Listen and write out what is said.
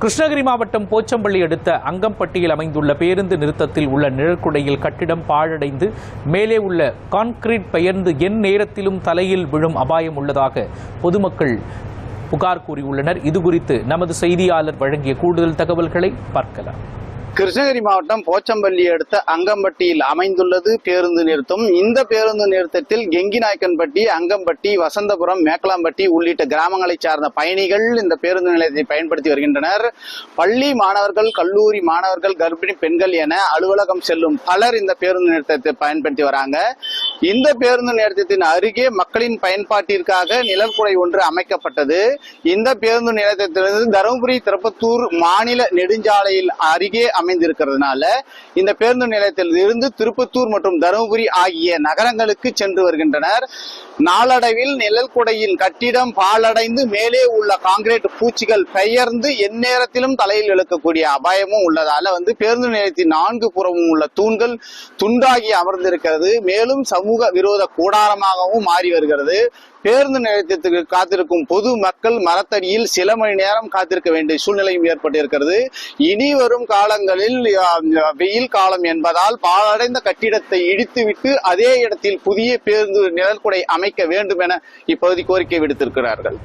கிருஷ்ணகிரி மாவட்டம் போச்சம்பள்ளி அடுத்த அங்கம்பட்டியில் அமைந்துள்ள பேருந்து நிறுத்தத்தில் உள்ள நிழற்குடையில் கட்டிடம் பாழடைந்து மேலே உள்ள கான்கிரீட் பெயர்ந்து என் நேரத்திலும் தலையில் விழும் அபாயம் உள்ளதாக பொதுமக்கள் புகார் கூறியுள்ளனர். இதுகுறித்து நமது செய்தியாளர் வழங்கிய கூடுதல் தகவல்களை பார்க்கலாம். கிருஷ்ணகிரி மாவட்டம் போச்சம்பள்ளி அடுத்த அங்கம்பட்டியில் அமைந்துள்ளது. பேருந்து நிறுத்தம். இந்த பேருந்து நிறுத்தத்தில் கெங்கிநாயக்கன்பட்டி அங்கம்பட்டி வசந்தபுரம் மேக்கலாம்பட்டி உள்ளிட்ட கிராமங்களைச் சார்ந்த பயணிகள் இந்த பேருந்து நிலையத்தை பயன்படுத்தி வருகின்றனர். பள்ளி மாணவர்கள் கல்லூரி மாணவர்கள் கர்ப்பிணி பெண்கள் என அலுவலகம் செல்லும் பலர் இந்த பேருந்து நிறுத்தத்தை பயன்படுத்தி வராங்க. இந்த பேருந்து நிலையத்தின் அருகே மக்களின் பயன்பாட்டிற்காக நிழற்குடை ஒன்று அமைக்கப்பட்டது. இந்த பேருந்து நிலையத்திலிருந்து தருமபுரி திருப்பத்தூர் மாநில நெடுஞ்சாலையில் அருகே அமைந்திருக்கிறதுனால இந்த பேருந்து நிலையத்தில் இருந்து திருப்பத்தூர் மற்றும் தருமபுரி ஆகிய நகரங்களுக்கு சென்று வருகின்றனர். நாளடைவில் நிழல்குடையின் கட்டிடம் பாழடைந்து மேலே உள்ள காங்கிரீட் பூச்சிகள் பெயர்ந்து எந்நேரத்திலும் தலையில் இழுக்கக்கூடிய அபாயமும் உள்ளதால வந்து பேருந்து நிலையத்தின் நான்கு புறமும் உள்ள தூண்கள் துண்டாகி அமர்ந்திருக்கிறது. மேலும் சமூக விரோத கூடாரமாகவும் மாறி வருகிறது. பேருந்து நிலையத்திற்கு காத்திருக்கும் பொது மக்கள் மரத்தடியில் சில மணி நேரம் காத்திருக்க வேண்டிய சூழ்நிலையும் ஏற்பட்டிருக்கிறது. இனி வரும் காலங்களில் வெயில் காலம் என்பதால் பாழடைந்த கட்டிடத்தை இடித்துவிட்டு அதே இடத்தில் புதிய பேருந்து நிழற்குடை அமைக்க வேண்டும் என இப்பகுதி கோரிக்கை விடுத்திருக்கிறார்கள்.